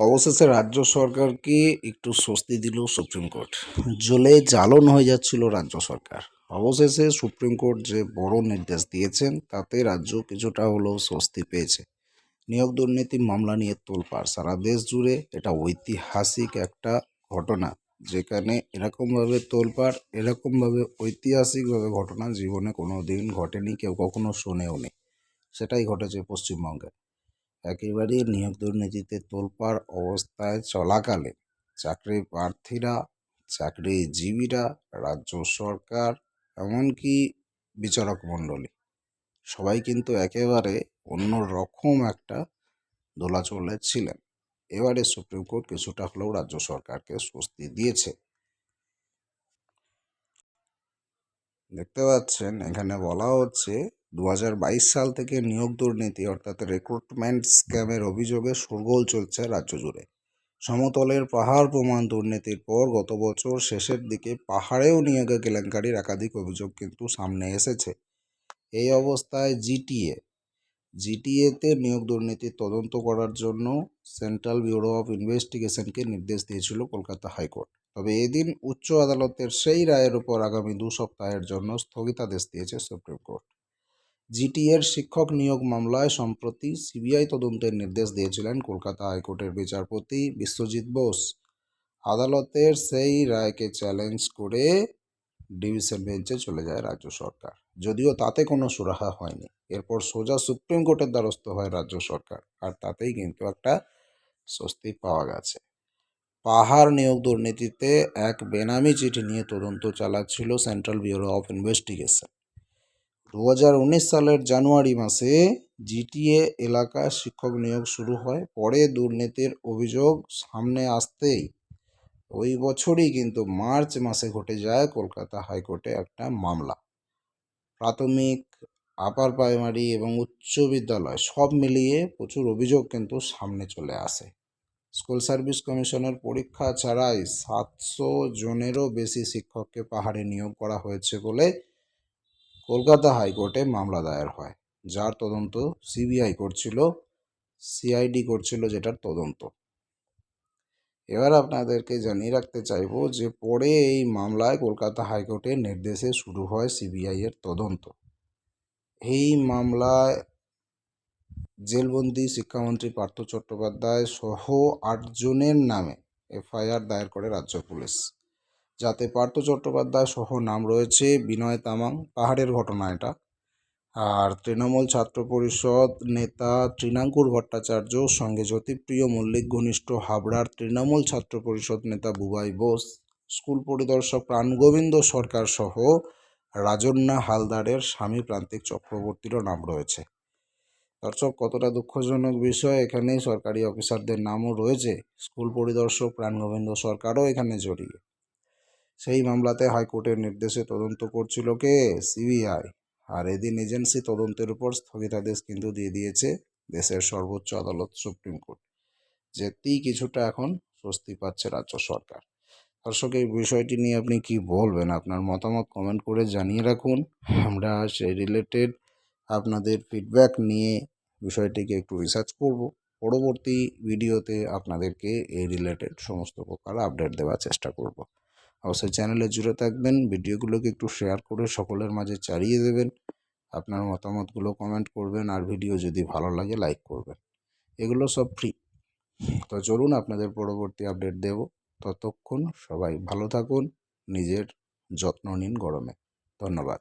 অবশেষে রাজ্য সরকারকে একটু স্বস্তি দিল সুপ্রিম কোর্ট। জলে জ্বালন হয়ে যাচ্ছিল রাজ্য সরকার। অবশেষে সুপ্রিম কোর্ট যে বড় নির্দেশ দিয়েছেন, তাতে রাজ্য কিছুটা হলেও স্বস্তি পেয়েছে। নিয়োগ দুর্নীতি মামলা নিয়ে তোলপাড়। সারা দেশ জুড়ে এটা ঐতিহাসিক একটা ঘটনা, যেখানে এরকমভাবে তোলপাড়, এরকমভাবে ঐতিহাসিকভাবে ঘটনা জীবনে কোনো দিন ঘটেনি, কেউ কখনো শোনেও নি সেটাই ঘটেছে পশ্চিমবঙ্গে। একেবারে নিয়োগ দুর্নীতিতে তোলপাড় অবস্থায় চলাকালে চাকরি প্রার্থীরা, চাকরিজীবীরা, রাজ্য সরকার, এমনকি বিচারক মণ্ডলী। সবাই কিন্তু একেবারে অন্য রকম একটা দোলাচলে ছিলেন। এবারে সুপ্রিম কোর্ট কিছুটা হলেও রাজ্য সরকারকে স্বস্তি দিয়েছে। দেখতে পাচ্ছেন, এখানে বলা হচ্ছে দু হাজার বাইশ সাল থেকে নিয়োগ দুর্নীতি, অর্থাৎ রিক্রুটমেন্ট স্ক্যামের অভিযোগে শোরগোল চলছে রাজ্য জুড়ে। সমতলের পাহাড় প্রমাণ দুর্নীতির পর গত বছর শেষের দিকে পাহাড়েও নিয়োগে কেলেঙ্কারির একাধিক অভিযোগ কিন্তু সামনে এসেছে। এই অবস্থায় জিটিএ, জিটিএতে নিয়োগ দুর্নীতির তদন্ত করার জন্য সেন্ট্রাল ব্যুরো অফ ইনভেস্টিগেশনকে নির্দেশ দিয়েছিল কলকাতা হাইকোর্ট। তবে এদিন উচ্চ আদালতের সেই রায়ের উপর আগামী দু সপ্তাহের জন্য স্থগিতাদেশ দিয়েছে সুপ্রিম কোর্ট। জিটিএর শিক্ষক নিয়োগ মামলায় সম্প্রতি সিবিআই তদন্তের নির্দেশ দিয়েছিলেন কলকাতা হাইকোর্টের বিচারপতি বিশ্বজিৎ বোস। আদালতের সেই রায়কে চ্যালেঞ্জ করে ডিভিশন বেঞ্চে চলে যায় রাজ্য সরকার। যদিও তাতে কোনো সুরাহা হয়নি। এরপর সোজা সুপ্রিম কোর্টের দ্বারস্থ হয় রাজ্য সরকার। আর তাতেই কিন্তু একটা স্বস্তি পাওয়া গেছে। পাহাড় নিয়োগ দুর্নীতিতে এক বেনামি চিঠি নিয়ে তদন্ত চালাচ্ছিল সেন্ট্রাল ব্যুরো অফ ইনভেস্টিগেশন। দু হাজার উনিশ সালের জানুয়ারি মাসে জিটিএ এলাকায় শিক্ষক নিয়োগ শুরু হয়। পরে দুর্নীতির অভিযোগ সামনে আসতেই ওই বছরই কিন্তু মার্চ মাসে ঘটে যায় কলকাতা হাইকোর্টে একটা মামলা। প্রাথমিক, আপার প্রাইমারি এবং উচ্চ বিদ্যালয় সব মিলিয়ে প্রচুর অভিযোগ কিন্তু সামনে চলে আসে। স্কুল সার্ভিস কমিশনের পরীক্ষা ছাড়াই সাতশো জনেরও বেশি শিক্ষককে পাহাড়ে নিয়োগ করা হয়েছে বলে কলকাতা হাইকোর্টে মামলা দায়ের হয়, যার তদন্ত সিবিআই করছিল, সিআইডি করছিল যেটার তদন্ত। এবার আপনাদেরকে জানিয়ে রাখতে চাইব যে পরে এই মামলায় কলকাতা হাইকোর্টের নির্দেশে শুরু হয় সিবিআই এর তদন্ত। এই মামলায় জেলবন্দি শিক্ষামন্ত্রী পার্থ চট্টোপাধ্যায় সহ আটজনের নামে এফআইআর দায়ের করে রাজ্য পুলিশ। যাতে পার্থ চট্টোপাধ্যায় সহ নাম রয়েছে বিনয় তামাং। পাহাড়ের ঘটনা এটা। আর তৃণমূল ছাত্র পরিষদ নেতা তৃণাঙ্কুর ভট্টাচার্য, সঙ্গে জ্যোতিপ্রিয় মল্লিক, ঘনিষ্ঠ হাবড়ার তৃণমূল ছাত্র পরিষদ নেতা বুবাই বোস, স্কুল পরিদর্শক প্রাণগোবিন্দ সরকার সহ রাজন্যা হালদারের স্বামী প্রান্তিক চক্রবর্তীরও নাম রয়েছে। দর্শক, কতটা দুঃখজনক বিষয় এখানে সরকারি অফিসারদের নামও রয়েছে। স্কুল পরিদর্শক প্রাণগোবিন্দ সরকারও এখানে জড়িয়ে। সেই মামলাতে হাইকোর্টের নির্দেশে তদন্ত করছিল কে? সিবিআই। আর এদিন এজেন্সি তদন্তের উপর স্থগিতাদেশ কিন্তু দিয়ে দিয়েছে দেশের সর্বোচ্চ আদালত সুপ্রিম কোর্ট যেতেই কিছুটা এখন স্বস্তি পাচ্ছে রাজ্য সরকার। দর্শক, এই বিষয়টি নিয়ে আপনি কি বলবেন? আপনার মতামত কমেন্ট করে জানিয়ে রাখুন। আমরা সেই রিলেটেড আপনাদের ফিডব্যাক নিয়ে বিষয়টিকে একটু রিসার্চ করব। পরবর্তী ভিডিওতে আপনাদেরকে এই রিলেটেড সমস্ত প্রকার আপডেট দেওয়ার চেষ্টা করব। অবশ্যই চ্যানেলে জুড়ে থাকবেন, ভিডিওগুলোকে একটু শেয়ার করে সকলের মাঝে চালিয়ে দেবেন, আপনার মতামতগুলো কমেন্ট করবেন আর ভিডিও যদি ভালো লাগে লাইক করবেন। এগুলো সব ফ্রি তো চলুন আপনাদের পরবর্তী আপডেট দেব। ততক্ষণ সবাই ভালো থাকুন, নিজের যত্ন নিন গরমে। ধন্যবাদ।